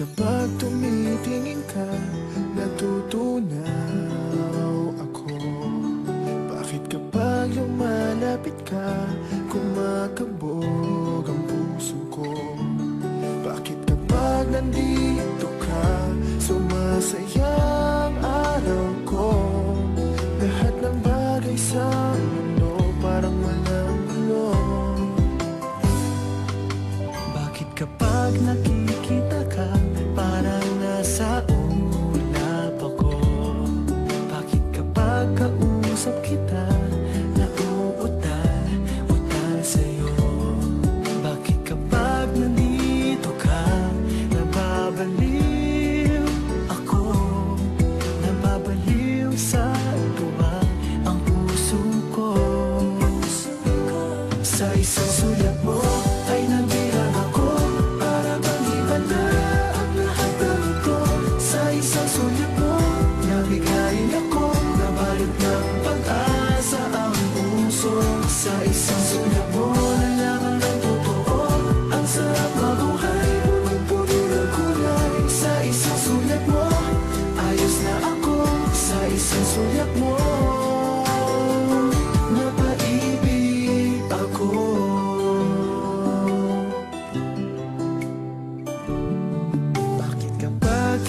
kapag tumitingin ka? Natutunaw ako. Bakit kapag lumalapit ka? Kumakabog ang puso ko. Bakit kapag nandito ka? Sumasaya ang araw ko. Lahat ng bagay sa mundo Parang walang gulo bakit kapag nakikita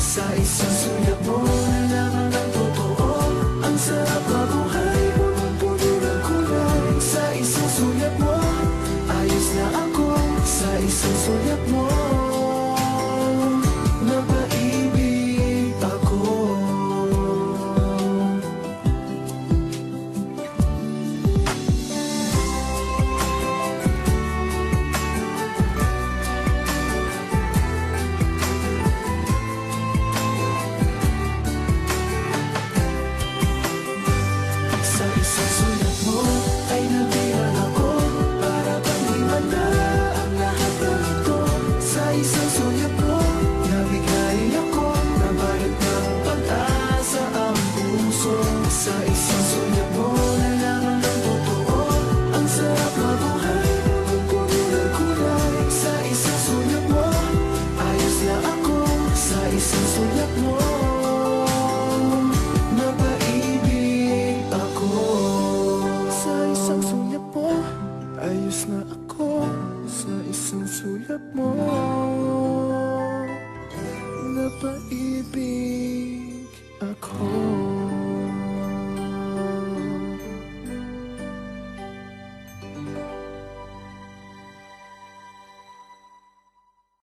Sa isang sulat mo. Nalaman ng totoo Ang sarap mabuhay Punong-puno ng kulay Sa isang sulat mo. Ayos na ako Sa isang sulat Sa isang sulat mo Napaibig ako. Sa isang sulat mo Ayos na ako. Sa isang sulat mo Napaibig